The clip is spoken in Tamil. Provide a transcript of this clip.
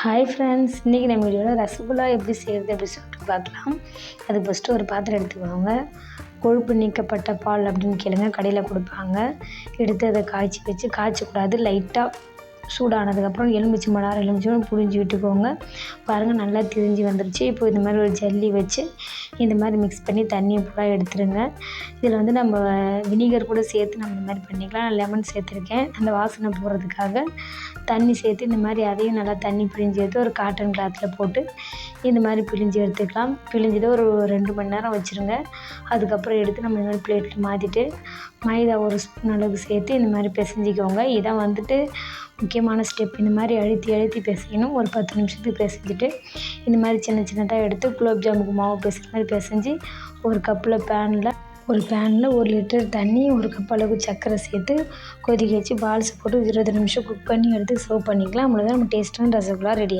ஹாய் ஃப்ரெண்ட்ஸ் இன்றைக்கி நம்ம வீடியோவில் ரசகுல்லா எப்படி செய்கிறது எப்படி சொல்லிட்டு பார்க்கலாம். அதுக்கு ஃபஸ்ட்டு ஒரு பாத்திரம் எடுத்துக்கோங்க. கொழுப்பு நீக்கப்பட்ட பால் அப்படின்னு கேளுங்க கடையில் கொடுப்பாங்க. எடுத்து அதை காய்ச்சி வச்சு காய்ச்சக்கூடாது லைட்டாக சூடானதுக்கப்புறம் எலுமிச்சை மலர் எலுமிச்சை புழிஞ்சு விட்டுக்கோங்க. பாருங்கள் நல்லா திரிஞ்சு வந்துருச்சு. இப்போ இந்த மாதிரி ஒரு ஜல்லி வச்சு இந்த மாதிரி மிக்ஸ் பண்ணி தண்ணியை பூரா எடுத்துருங்க. இதில் வந்து நம்ம வினிகர் கூட சேர்த்து நம்ம இந்த மாதிரி பண்ணிக்கலாம். நான் லெமன் சேர்த்துருக்கேன். அந்த வாசனை போகிறதுக்காக தண்ணி சேர்த்து இந்த மாதிரி அதையும் நல்லா தண்ணி பிழிஞ்சு எடுத்து ஒரு காட்டன் கிளாத்தில் போட்டு இந்த மாதிரி பிழிஞ்சு எடுத்துக்கலாம். பிழிஞ்சது ஒரு ரெண்டு மணி நேரம் வச்சுருங்க. அதுக்கப்புறம் எடுத்து நம்ம இந்த மாதிரி பிளேட்டில் மாற்றிட்டு மைதா ஒரு ஸ்பூன் அளவுக்கு சேர்த்து இந்த மாதிரி பிசைஞ்சிக்கோங்க. இதான் வந்துட்டு முக்கியமான ஸ்டெப் இந்த மாதிரி அழுத்தி அழுத்தி பிசையணும் ஒரு பத்து நிமிஷத்துக்கு பிசைஞ்சிட்டு இந்த மாதிரி சின்ன சின்னதாக எடுத்து குலோப் ஜாமுக்கு மாவு பேசுகிற மாதிரி பிசைஞ்சி ஒரு கப்பில் பேனில் ஒரு பேனில் ஒரு லிட்டர் தண்ணி ஒரு கப் அளவுக்கு சர்க்கரை சேர்த்து கொதிக்க வச்சு பால்ஸ் போட்டு இருபது நிமிஷம் குக் பண்ணி எடுத்து சர்வ் பண்ணிக்கலாம். அவ்வளோதான் நம்ம டேஸ்ட்டான ரசகுல்லா ரெடி